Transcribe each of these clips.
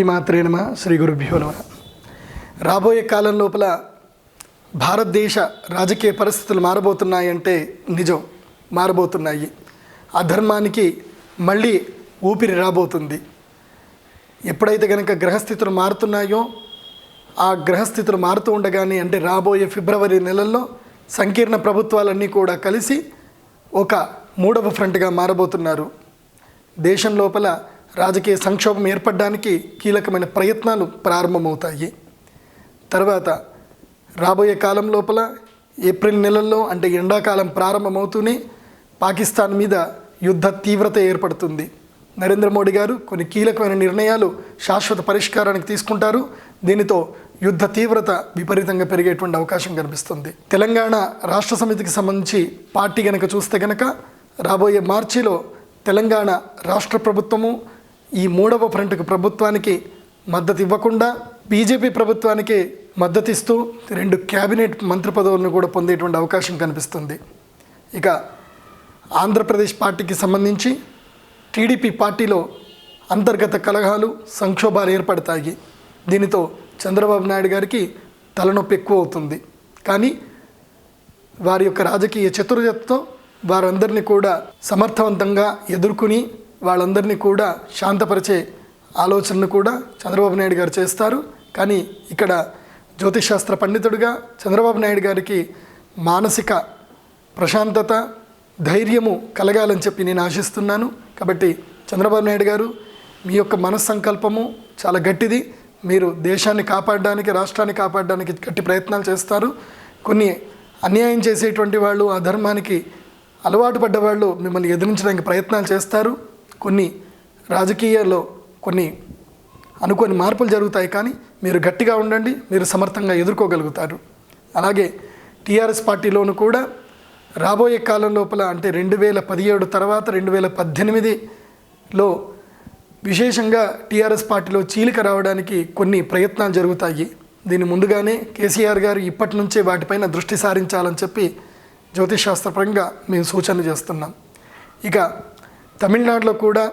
శ్రీమాత్రే నమ శ్రీ గురుభ్యో నమ. రాబోయే కాలం లోపల భారతదేశ రాజకీయ పరిస్థితులు మారబోతున్నాయంటే నిజం మారబోతున్నాయి. అధర్మానికి మళ్ళీ ఊపిరి రాబోతుంది. ఎప్పుడైతే కనుక గ్రహస్థితులు మారుతున్నాయో ఆ గ్రహస్థితులు మారుతూ ఉండగానే అంటే రాబోయే ఫిబ్రవరి నెలల్లో సంకీర్ణ ప్రభుత్వాలన్నీ కూడా కలిసి ఒక మూడవ ఫ్రంట్గా మారబోతున్నారు. దేశం లోపల రాజకీయ సంక్షోభం ఏర్పడడానికి కీలకమైన ప్రయత్నాలు ప్రారంభమవుతాయి. తర్వాత రాబోయే కాలం లోపల ఏప్రిల్ నెలల్లో అంటే ఎండాకాలం ప్రారంభమవుతూనే పాకిస్తాన్ మీద యుద్ధ తీవ్రత ఏర్పడుతుంది. నరేంద్ర మోడీ గారు కొన్ని కీలకమైన నిర్ణయాలు శాశ్వత పరిష్కారానికి తీసుకుంటారు. దీనితో యుద్ధ తీవ్రత విపరీతంగా పెరిగేటువంటి అవకాశం కనిపిస్తుంది. తెలంగాణ రాష్ట్ర సమితికి సంబంధించి పార్టీ గనక చూస్తే గనక రాబోయే మార్చిలో తెలంగాణ రాష్ట్ర ప్రభుత్వము ఈ మూడవ ఫ్రంట్కు ప్రభుత్వానికి మద్దతు ఇవ్వకుండా బీజేపీ ప్రభుత్వానికి మద్దతు ఇస్తూ రెండు క్యాబినెట్ మంత్రి పదవులను కూడా పొందేటువంటి అవకాశం కనిపిస్తుంది. ఇక ఆంధ్రప్రదేశ్ పార్టీకి సంబంధించి టీడీపీ పార్టీలో అంతర్గత కలహాలు సంక్షోభాలు ఏర్పడతాయి. దీనితో చంద్రబాబు నాయుడు గారికి తలనొప్పి ఎక్కువ అవుతుంది కానీ వారి యొక్క రాజకీయ చతుర్యతతో వారందరినీ కూడా సమర్థవంతంగా ఎదుర్కొని వాళ్ళందరినీ కూడా శాంతపరిచే ఆలోచనను కూడా చంద్రబాబు నాయుడు గారు చేస్తారు. కానీ ఇక్కడ జ్యోతిషాస్త్ర పండితుడిగా చంద్రబాబు నాయుడు గారికి మానసిక ప్రశాంతత ధైర్యము కలగాలని చెప్పి నేను ఆశిస్తున్నాను. కాబట్టి చంద్రబాబు నాయుడు గారు మీ యొక్క మనస్సంకల్పము చాలా గట్టిది. మీరు దేశాన్ని కాపాడడానికి రాష్ట్రాన్ని కాపాడడానికి గట్టి ప్రయత్నాలు చేస్తారు. కొన్ని అన్యాయం చేసేటువంటి వాళ్ళు ఆ ధర్మానికి అలవాటు పడ్డ వాళ్ళు మిమ్మల్ని ఎదిరించడానికి ప్రయత్నాలు చేస్తారు. కొన్ని రాజకీయాల్లో కొన్ని అనుకోని మార్పులు జరుగుతాయి కానీ మీరు గట్టిగా ఉండండి మీరు సమర్థంగా ఎదుర్కోగలుగుతారు. అలాగే టీఆర్ఎస్ పార్టీలోను కూడా రాబోయే కాలం లోపల అంటే రెండు వేల పదిహేడు తర్వాత రెండు వేల పద్దెనిమిదిలో విశేషంగా టీఆర్ఎస్ పార్టీలో చీలిక రావడానికి కొన్ని ప్రయత్నాలు జరుగుతాయి. దీని ముందుగానే కేసీఆర్ గారు ఇప్పటి నుంచే వాటిపైన దృష్టి సారించాలని చెప్పి జ్యోతిష్ శాస్త్రపరంగా మేము సూచన చేస్తున్నాం. ఇక తమిళనాడులో కూడా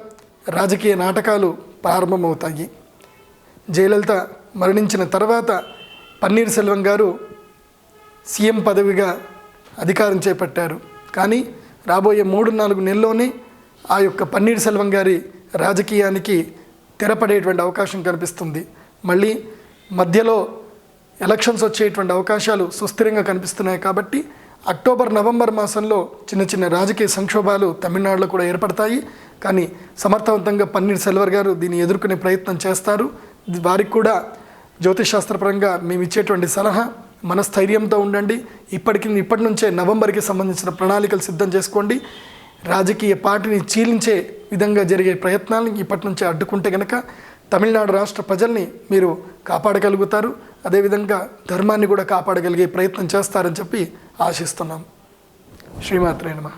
రాజకీయ నాటకాలు ప్రారంభమవుతాయి. జయలలిత మరణించిన తర్వాత పన్నీర్ సెల్వం గారు సీఎం పదవిగా అధికారం చేపట్టారు. కానీ రాబోయే మూడు నాలుగు నెలల్లోనే ఆ యొక్క పన్నీర్ సెల్వం గారి రాజకీయానికి తెరపడేటువంటి అవకాశం కనిపిస్తుంది. మళ్ళీ మధ్యలో ఎలక్షన్స్ వచ్చేటువంటి అవకాశాలు సుస్థిరంగా కనిపిస్తున్నాయి కాబట్టి అక్టోబర్ నవంబర్ మాసంలో చిన్న చిన్న రాజకీయ సంక్షోభాలు తమిళనాడులో కూడా ఏర్పడతాయి. కానీ సమర్థవంతంగా పన్నీర్ సెల్వర్ గారు దీన్ని ఎదుర్కొనే ప్రయత్నం చేస్తారు. వారికి కూడా జ్యోతిషాస్త్రపరంగా మేము ఇచ్చేటువంటి సలహా మనస్థైర్యంతో ఉండండి. ఇప్పటికి ఇప్పటి నుంచే నవంబర్కి సంబంధించిన ప్రణాళికలు సిద్ధం చేసుకోండి. రాజకీయ పార్టీని చీలించే విధంగా జరిగే ప్రయత్నాలను ఇప్పటి నుంచే అడ్డుకుంటే కనుక తమిళనాడు రాష్ట్ర ప్రజల్ని మీరు కాపాడగలుగుతారు. అదేవిధంగా ధర్మాన్ని కూడా కాపాడగలిగే ప్రయత్నం చేస్తారని చెప్పి ఆశిస్తున్నాం. శ్రీమాత్రే నమః.